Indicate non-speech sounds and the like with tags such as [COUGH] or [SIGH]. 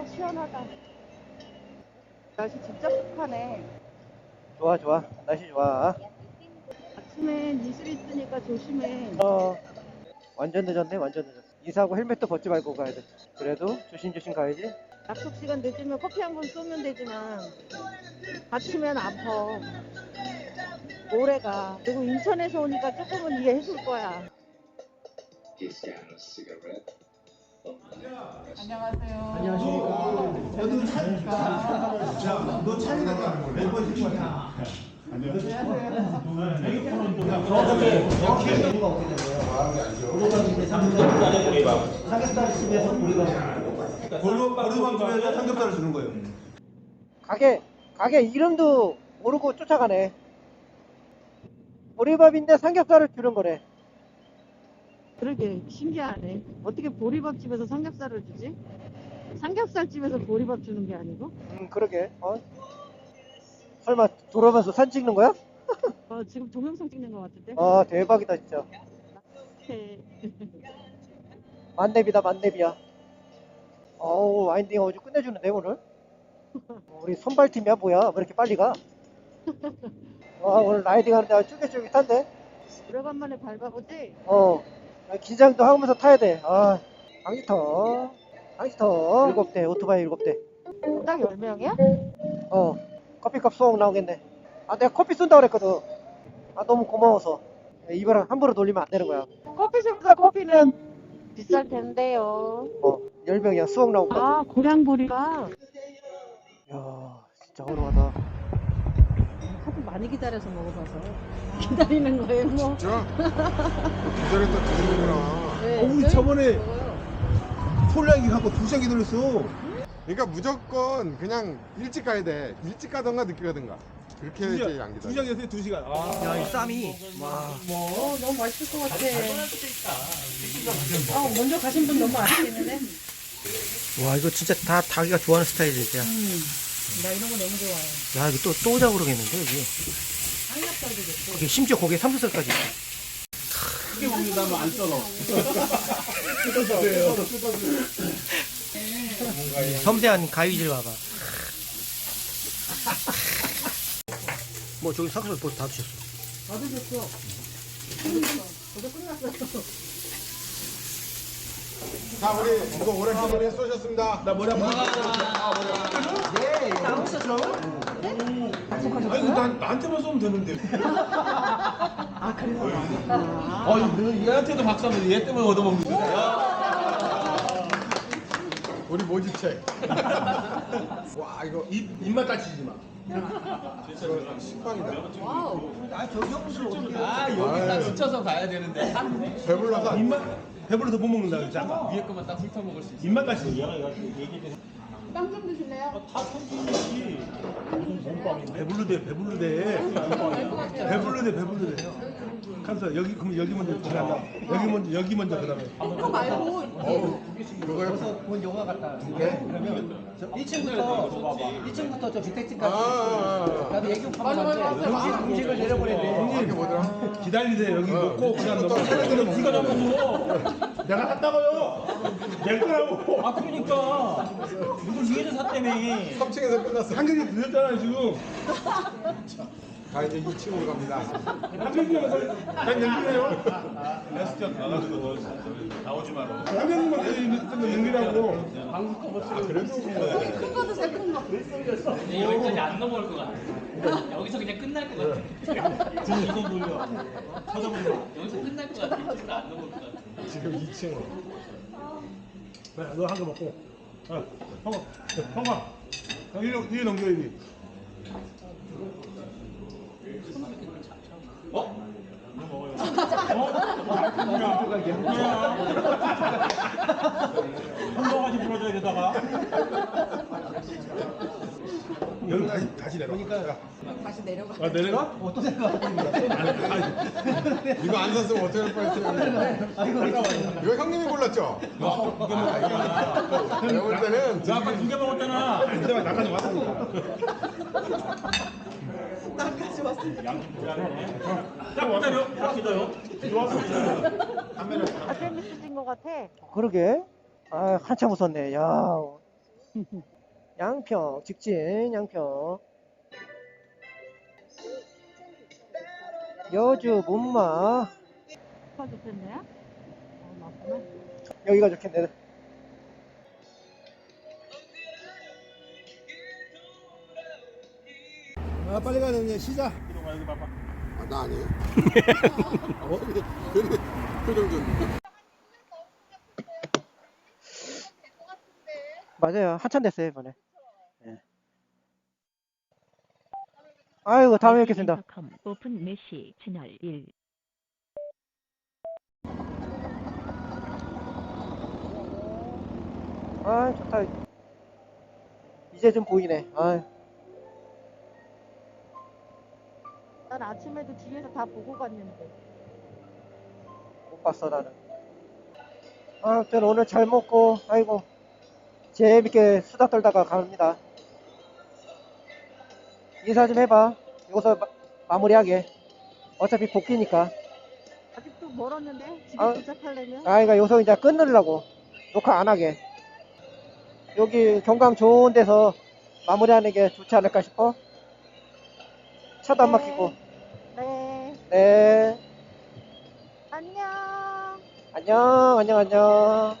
아, 시원하다. 날씨 진짜 푹하네. 좋아 좋아 날씨 좋아 아침엔 이슬 있으니까 조심해. 어 완전 늦었네 완전 늦었어 이사하고 헬멧도 벗지 말고 가야 돼 그래도 조심조심 가야지 약속 시간 늦으면 커피 한 번 쏘면 되지만 다치면 아파. 오래가. 그리고 인천에서 오니까 조금은 이해해줄 거야. He's got a cigarette. 보르밤집에서 삼겹살을 주는 거예요. 가게 가게 이름도 모르고 쫓아가네. 보리밥인데 삼겹살을 주는 거네 그러게 신기하네. 어떻게 보리밥집에서 삼겹살을 주지? 삼겹살집에서 보리밥 주는 게 아니고? 음 그러게 어 설마 돌아오면서 사진 찍는 거야? [LAUGHS] 어, 지금 동영상 찍는 것 같은데? 아 대박이다 진짜 네. 만렙이다 만렙이야 어우 와인딩 아주 끝내주는데 오늘 우리 선발팀이야 뭐야 왜 이렇게 빨리 가? 와 [LAUGHS] 오늘 라이딩 하는데 아주 쫄깃쫄깃한데 오래간만에 밟아보지? 어 긴장도 하면서 타야 돼아 강지터. 강지터. 일곱 대 오토바이 일곱 딱 10명이야? 대어 커피값 수억 나오겠네. 아 내가 커피 쏜다 그랬거든. 아 너무 고마워서. 이번엔 함부로 돌리면 안 되는 거야. 커피숍보다 커피는. 비쌀 텐데요. 어 10명이야. 수억 나올 거야 아, 고량보리가 야 진짜 허름하다 많이 기다려서 먹어봐서 [LAUGHS] 기다리는 거예요, 뭐. 진짜? 기다렸다 드시는구나. 네, 어우, 저희 저번에 먹어요. 폴량이 갖고 두 시간 기다렸어. 그러니까 무조건 그냥 일찍 가야 돼. 일찍 가던가 늦게 가던가. 그렇게 두안 시간, 두 기다려. 기다렸어요, 두 시간. 아, 야 이 쌈이 와 어, 너무 맛있을 것 같아. 아, 먼저 가신 분 너무 아쉽겠는데? 와 이거 진짜 다 자기가 좋아하는 스타일이야. 나 이런 거 너무 좋아해. 야 이거 또 또 오자 그러겠는데 여기. 삼겹살도 좋고. 이게 심지어 거기에 삼겹살까지. 크게 먹는다면 안 썰어. [LAUGHS] 섬세한 가위질 봐봐. 뭐 저기 삼겹살 벌써 다 드셨어. 나도 좋어. 저도 끝났어. 자, 우리 이거 오랜 기분에 쏘셨습니다. 나 머리 한번. 아니, 난, 나한테만 쏘면 되는데. [LAUGHS] 아, 그래서. 아니, 너 얘한테도 박수 하면 얘 때문에 얻어먹는 거야. 우리 모집책. [LAUGHS] 와, 이거 입, 입만 다치지 마. 식빵이다. 아 여기 딱 스쳐서 가야 되는데 배불러서 안 입만, 배불러서 못 먹는다, 그랬지, 아까. 위에 것만 딱 훑어 먹을 수 있어. 입만 다치지. 빵좀 드실래요? 배불르대, 배불르대. 배불르대, 배불르대. 칸서 여기, 그럼 여기 먼저 들어간다. 여기 먼저, 여기 먼저 그다음에. 그거 말고. 그거에 본 영화 같다. 그러면 1층부터 1층부터 저 주택집 아, 아, 아. 나도 얘기 한번 하는데 음식 음식을 내려보냈네. 아, 이게 뭐더라? 기다리대, 여기 먹고, 그다음 넘어. 네가 넘어. 내가 샀다고요. 내 거라고. 아 그러니까 이걸 위에서 샀다며. 3층에서 끝났어. 한 개씩 드렸잖아, 지금. [LAUGHS] 자, 이제 2층으로 갑니다. 연기해요. 레스토랑 가가지고 나오지 마라. 한 명만 있으면 연기라고. 아, 그래도 큰 거도 새큰 거. 여기까지 안 넘어올 것 같아. 여기서 그냥 끝날 것 같아. 이거 돌려. 쳐다보지 여기서 끝날 것 같아. 이쪽으로 안 넘어올 것 같아. 지금 2층으로. 마. 너한 개 먹고. 아, 형아, 형아. 이리 이 리 넘겨야지. 한동까지 불러줘야 되다가. 여기 다시 다시 내려. 그러니까 다시 내려가. 아 내려가? 어떤 생각? 이거 안 샀으면 어떻게 할 뻔했어요. 이거 형님이 골랐죠? 내가 볼 때는 나 아까 두개 먹었잖아. 근데 나까지 왔으니까. 나까지 왔어. 딱 기다려. 딱 기다려. 좋았어. 아, 재밌으신 것 같아. 그러게. 아 한참 웃었네. 야 양평 직진 양평 여주 문마. 여기가 좋겠네 아 빨리 가야 되네 시작 이동아 여기 봐봐. 아, 나 아니에요 [LAUGHS] 어? 표정 표정 좀 맞아요 한참 됐어요 이번에 아이고 다음에 뵙겠습니다. 오픈 메시 채널 1 아 좋다. 이제 좀 보이네. 아. 난 아침에도 뒤에서 다 보고 갔는데. 못 봤어 나는. 아무튼 오늘 잘 먹고 아이고 재밌게 수다 떨다가 갑니다 인사 좀 해봐. 여기서 마, 마무리하게. 어차피 복귀니까. 아직도 멀었는데? 집에 아. 도착하려면? 아이가 여기서 이제 끊으려고. 녹화 안 하게. 여기 경감 좋은 데서 마무리하는 게 좋지 않을까 싶어? 차도 안 막히고. 네. 네. 안녕. 안녕 안녕 안녕